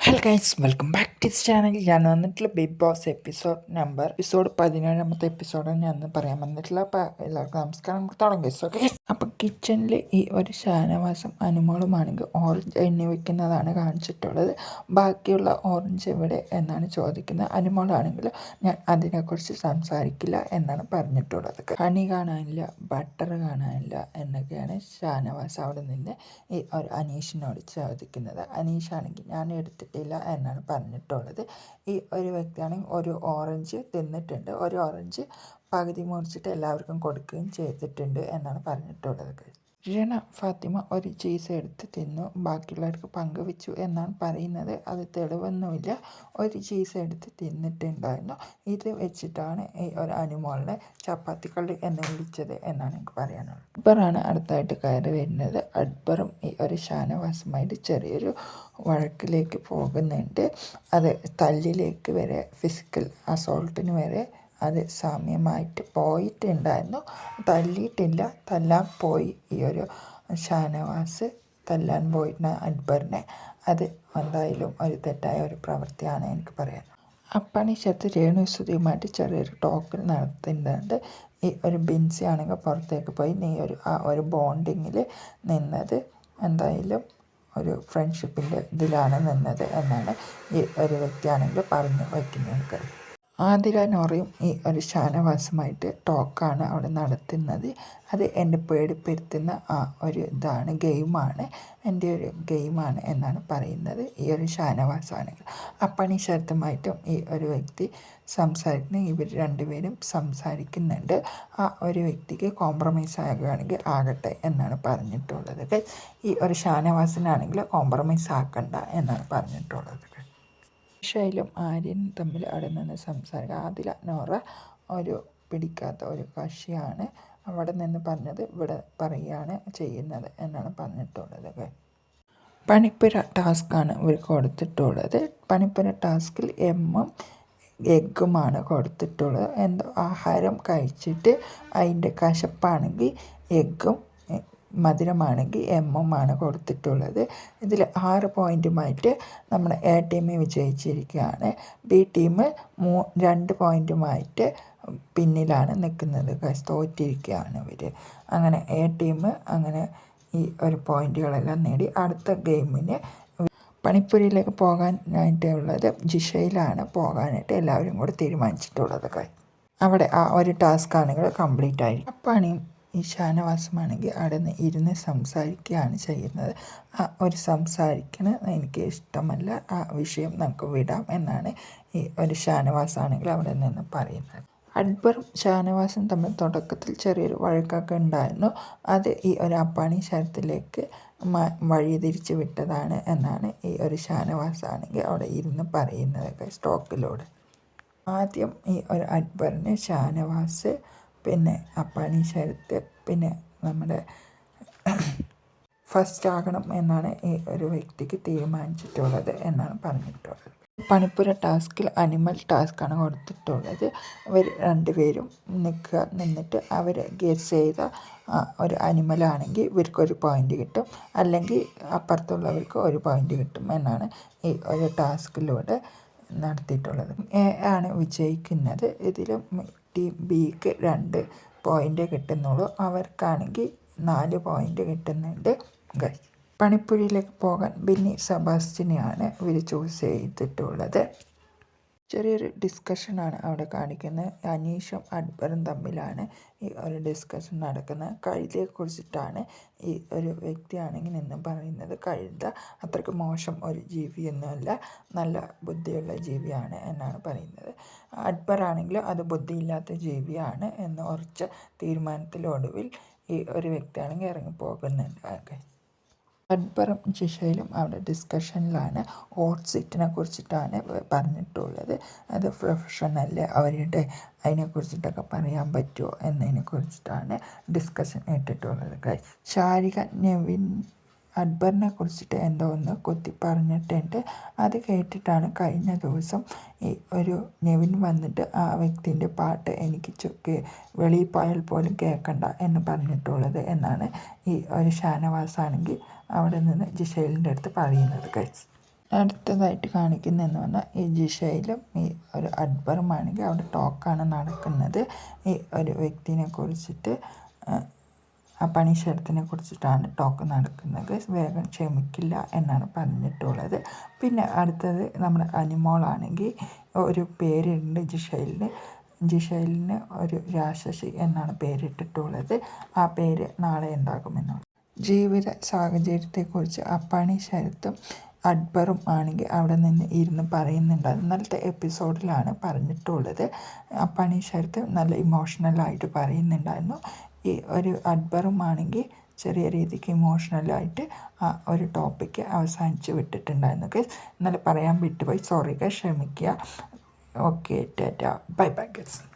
Hello guys welcome back to channel ഞാൻ വന്നിട്ടുള്ള big boss episode number episode പതിനേഴാമത്തെ എപ്പിസോഡാണ് ഞാൻ പറയാൻ വന്നിട്ടുള്ള എല്ലാവർക്കും നമസ്കാരം. നമുക്ക് തുടങ്ങി സോ ഗൈസ് അപ്പോൾ കിച്ചണിൽ ഈ ഒരു ഷാനവാസം അനുമോളുമാണെങ്കിൽ ഓറഞ്ച് എണ്ണി വയ്ക്കുന്നതാണ് കാണിച്ചിട്ടുള്ളത്. ബാക്കിയുള്ള ഓറഞ്ച് എവിടെ എന്നാണ് ചോദിക്കുന്നത്. അനുമോളാണെങ്കിൽ ഞാൻ അതിനെക്കുറിച്ച് സംസാരിക്കില്ല എന്നാണ് പറഞ്ഞിട്ടുള്ളത്. ഹണി കാണാനില്ല ബട്ടർ കാണാനില്ല എന്നൊക്കെയാണ് ഷാനവാസ് അവിടെ നിന്ന് ഈ ഒരു അനീഷിനോട് ചോദിക്കുന്നത്. അനീഷാണെങ്കിൽ ഞാൻ എടുത്തിട്ടില്ല എന്നാണ് പറഞ്ഞിട്ടുള്ളത്. ഈ ഒരു വ്യക്തിയാണെങ്കിൽ ഒരു ഓറഞ്ച് തിന്നിട്ടുണ്ട്. ഒരു ഓറഞ്ച് പകുതി മുറിച്ചിട്ട് എല്ലാവർക്കും കൊടുക്കുകയും ചെയ്തിട്ടുണ്ട് എന്നാണ് പറഞ്ഞിട്ടുള്ളത് രണ ഫാത്തിമ ഒരു ചീസ് എടുത്ത് തിന്നു. ബാക്കിയുള്ളവർക്ക് പങ്കുവെച്ചു എന്നാണ് പറയുന്നത്. അത് തെളിവൊന്നുമില്ല. ഒരു ചീസ് എടുത്ത് തിന്നിട്ടുണ്ടായിരുന്നു. ഇത് വെച്ചിട്ടാണ് ഈ ഒരു അനുമോളിനെ ചപ്പാത്തിക്കള്ളി എന്ന് വിളിച്ചത് എന്നാണ് എനിക്ക് പറയാനുള്ളത്. അക്ബറാണ് അടുത്തായിട്ട് കയറി വരുന്നത്. അക്ബറും ഈ ഒരു ഷാനവാസുമായിട്ട് ചെറിയൊരു വഴക്കിലേക്ക് പോകുന്നുണ്ട്. അത് തല്ലിലേക്ക് വരെ ഫിസിക്കൽ അസോൾട്ടിന് വരെ അത് സാമ്യമായിട്ട് പോയിട്ടുണ്ടായിരുന്നു. തല്ലിയിട്ടില്ല തല്ലാൻ പോയി. ഈ ഒരു ഷാനവാസ് തല്ലാൻ പോയിരുന്ന അക്ബറിനെ അത് എന്തായാലും ഒരു തെറ്റായ ഒരു പ്രവൃത്തിയാണ് എനിക്ക് പറയാൻ. അപ്പണി ശത്ത് രേണുസുതിയുമായിട്ട് ചെറിയൊരു ടോക്ക് നടത്തുന്നുണ്ട് ഈ ഒരു ബിൻസി ആണെങ്കിൽ പുറത്തേക്ക് പോയി നീ ഒരു ആ ഒരു ബോണ്ടിങ്ങിൽ നിന്നത് എന്തായാലും ഒരു ഫ്രണ്ട്ഷിപ്പിന്റെ ഇതിലാണ് നിന്നത് എന്നാണ് ഈ ഒരു വ്യക്തിയാണെങ്കിൽ പറഞ്ഞു വയ്ക്കുന്നത്. ആതിര നോറയും ഈ ഒരു ഷാനവാസുമായിട്ട് ടോക്കാണ് അവിടെ നടത്തുന്നത്. അത് എന്റെ പേടിപ്പെടുത്തുന്ന ആ ഒരു ഇതാണ് ഗെയിമാണ് എന്റെ ഒരു ഗെയിമാണ് എന്നാണ് പറയുന്നത് ഈ ഒരു ഷാനവാസാണെങ്കിൽ. അപ്പണി ശരത്തുമായിട്ടും ഈ ഒരു വ്യക്തി സംസാരിക്കുന്ന ഇവർ രണ്ടുപേരും സംസാരിക്കുന്നുണ്ട്. ആ ഒരു വ്യക്തിക്ക് കോംപ്രമൈസ് ആകുകയാണെങ്കിൽ ആകട്ടെ എന്നാണ് പറഞ്ഞിട്ടുള്ളത്. ഈ ഒരു ഷാനവാസിനാണെങ്കിൽ കോംപ്രമൈസ് ആക്കണ്ട എന്നാണ് പറഞ്ഞിട്ടുള്ളത്. ഷൈലും ആര്യനും തമ്മിൽ അവിടെ നിന്ന് സംസാരിക്കുക. ആദില നോറ ഒരു പിടിക്കാത്ത ഒരു കക്ഷിയാണ് അവിടെ നിന്ന് പറഞ്ഞത് ഇവിടെ പറയുകയാണ് ചെയ്യുന്നത് എന്നാണ് പറഞ്ഞിട്ടുള്ളത്. പണിപ്പുര ടാസ്ക്കാണ് ഇവർ കൊടുത്തിട്ടുള്ളത്. പണിപ്പുര ടാസ്കിൽ എമ്മും എഗ്ഗുമാണ് കൊടുത്തിട്ടുള്ളത്. എന്തോ ആഹാരം കഴിച്ചിട്ട് അതിന്റെ കശപ്പാണെങ്കിൽ എഗ്ഗും മധുരമാണെങ്കിൽ ആണ് കൊടുത്തിട്ടുള്ളത്. ഇതിൽ ആറ് പോയിന്റുമായിട്ട് നമ്മൾ എ ടീം വിജയിച്ചിരിക്കുകയാണ്. ബി ടീം മൂ രണ്ട് പോയിന്റുമായിട്ട് പിന്നിലാണ് നിൽക്കുന്നത് തോറ്റിരിക്കുകയാണ് ഇവർ അങ്ങനെ എ ടീം അങ്ങനെ ഈ ഒരു പോയിന്റുകളെല്ലാം നേടി അടുത്ത ഗെയിമിന് പണിപ്പുരയിലേക്ക് പോകാനായിട്ടുള്ളത് ജിഷയിലാണ് പോകാനായിട്ട് എല്ലാവരും കൂടെ തീരുമാനിച്ചിട്ടുള്ളത് അവിടെ ആ ഒരു ടാസ്ക് ആണെങ്കിൽ കംപ്ലീറ്റ് ആയിരിക്കും പണിയും ഈ ഷാനവാസമാണെങ്കിൽ അവിടെ നിന്ന് ഇരുന്ന് സംസാരിക്കുകയാണ് ചെയ്യുന്നത്. ആ ഒരു സംസാരിക്കണ എനിക്ക് ഇഷ്ടമല്ല. ആ വിഷയം നമുക്ക് വിടാം എന്നാണ് ഈ ഒരു ഷാനവാസാണെങ്കിൽ അവിടെ നിന്ന് പറയുന്നത്. അക്ബറും ഷാനവാസും തമ്മിൽ തുടക്കത്തിൽ ചെറിയൊരു വഴക്കൊക്കെ ഉണ്ടായിരുന്നു. അത് ഈ ഒരു അപ്പാണി ശരത്തിലേക്ക് വഴി തിരിച്ചു വിട്ടതാണ് എന്നാണ് ഈ ഒരു ഷാനവാസാണെങ്കിൽ അവിടെ ഇരുന്ന് പറയുന്നതൊക്കെ സ്റ്റോക്കിലൂടെ ആദ്യം ഈ ഒരു അക്ബറിന് ഷാനവാസ് പിന്നെ അപ്പാണി ശരത്ത് പിന്നെ നമ്മുടെ ഫസ്റ്റ് ആകണം എന്നാണ് ഈ ഒരു വ്യക്തിക്ക് തീരുമാനിച്ചിട്ടുള്ളത് എന്നാണ് പറഞ്ഞിട്ടുള്ളത്. പണിപ്പുര ടാസ്കിൽ അനിമൽ ടാസ്ക്കാണ് കൊടുത്തിട്ടുള്ളത്. അവർ രണ്ടുപേരും നിൽക്കുക നിന്നിട്ട് അവർ ഗെസ് ചെയ്ത ഒരു അനിമലാണെങ്കിൽ ഇവർക്കൊരു പോയിന്റ് കിട്ടും. അല്ലെങ്കിൽ അപ്പുറത്തുള്ളവർക്ക് ഒരു പോയിന്റ് കിട്ടും എന്നാണ് ഈ ഒരു ടാസ്കിലൂടെ നടത്തിയിട്ടുള്ളത്. ആണ് വിജയിക്കുന്നത്. ഇതിലും ടീം ബിക്ക് രണ്ട് പോയിന്റ് കിട്ടുന്നുള്ളൂ. അവർക്കാണെങ്കിൽ നാല് പോയിന്റ് കിട്ടുന്നുണ്ട്. ഗൈസ് പോകാൻ ബിന്നി സബാസ്റ്റിനെയാണ് ഇവർ ചൂസ് ചെയ്തിട്ടുള്ളത്. ചെറിയൊരു ഡിസ്കഷനാണ് അവിടെ കാണിക്കുന്നത്. അനീഷും അക്ബറും തമ്മിലാണ് ഈ ഒരു ഡിസ്കഷൻ നടക്കുന്നത്. കഴുതയെക്കുറിച്ചിട്ടാണ് ഈ ഒരു വ്യക്തിയാണെങ്കിൽ നിന്ന് പറയുന്നത്. കഴുത അത്രയ്ക്ക് മോശം ഒരു ജീവിയൊന്നുമല്ല നല്ല ബുദ്ധിയുള്ള ജീവിയാണ് എന്നാണ് പറയുന്നത്. അക്ബറാണെങ്കിൽ അത് ബുദ്ധിയില്ലാത്ത ജീവിയാണ് എന്ന് ഉറച്ച തീരുമാനത്തിലൊടുവിൽ ഈ ഒരു വ്യക്തിയാണെങ്കിൽ ഇറങ്ങി പോകുന്നുണ്ട് അക്ബറും ജിഷയിലും അവിടെ ഡിസ്കഷനിലാണ് ഹോട്ട് സീറ്റിനെ കുറിച്ചിട്ടാണ് പറഞ്ഞിട്ടുള്ളത്. അത് പ്രൊഫഷണൽ അവരുടെ അതിനെക്കുറിച്ചിട്ടൊക്കെ പറയാൻ പറ്റുമോ എന്നതിനെ കുറിച്ചിട്ടാണ് ഡിസ്കഷൻ ഇട്ടിട്ടുള്ളത് ശാരിക നെവിൻ അക്ബറിനെ കുറിച്ചിട്ട് എന്തോ ഒന്ന് കുത്തി പറഞ്ഞിട്ടുണ്ട്. അത് കേട്ടിട്ടാണ് കഴിഞ്ഞ ദിവസം ഈ ഒരു നെവിൻ വന്നിട്ട് ആ വ്യക്തിന്റെ പാട്ട് എനിക്ക് ചുക്കി വെളിയിൽ പോയാൽ പോലും കേൾക്കണ്ട എന്ന് പറഞ്ഞിട്ടുള്ളത് എന്നാണ് ഈ ഒരു ഷാനവാസാണെങ്കിൽ അവിടെ നിന്ന് ജിഷയിലിന്റെ അടുത്ത് പറയുന്നത് കഴിച്ച് അടുത്തതായിട്ട് കാണിക്കുന്നതെന്ന് പറഞ്ഞാൽ ഈ ജിഷയിലും ഈ ഒരു അക്ബറുമാണെങ്കിൽ അവിടെ ടോക്കാണ് നടക്കുന്നത്. ഈ ഒരു വ്യക്തിനെ കുറിച്ചിട്ട് ആ പണിശരത്തിനെ കുറിച്ചിട്ടാണ് ടോക്ക് നടക്കുന്നത്. വേഗം ക്ഷമിക്കില്ല എന്നാണ് പറഞ്ഞിട്ടുള്ളത്. പിന്നെ അടുത്തത് നമ്മുടെ അനിമോളാണെങ്കിൽ ഒരു പേരുണ്ട് ജിഷയിലിന് ജിഷയിലിന് ഒരു രാക്ഷസി എന്നാണ് പേരിട്ടിട്ടുള്ളത്. ആ പേര് നാളെ ഉണ്ടാകുമെന്നാണ്. ജീവിത സാഹചര്യത്തെക്കുറിച്ച് അപ്പാണി ശരത്തും അക്ബറും ആണെങ്കിൽ അവിടെ നിന്ന് ഇരുന്ന് പറയുന്നുണ്ട്. ഇന്നലത്തെ എപ്പിസോഡിലാണ് പറഞ്ഞിട്ടുള്ളത്. അപ്പാണി ശരത്ത് നല്ല ഇമോഷണലായിട്ട് പറയുന്നുണ്ടായിരുന്നു. ഈ ഒരു അക്ബറും ആണെങ്കിൽ ചെറിയ രീതിക്ക് ഇമോഷണലായിട്ട് ആ ഒരു ടോപ്പിക്ക് അവസാനിച്ച് വിട്ടിട്ടുണ്ടായിരുന്നു ഗസ് ഇന്നലെ പറയാൻ വിട്ടുപോയി. സോറി ഗസ് ക്ഷമിക്കുക. Okay tata. Bye bye guys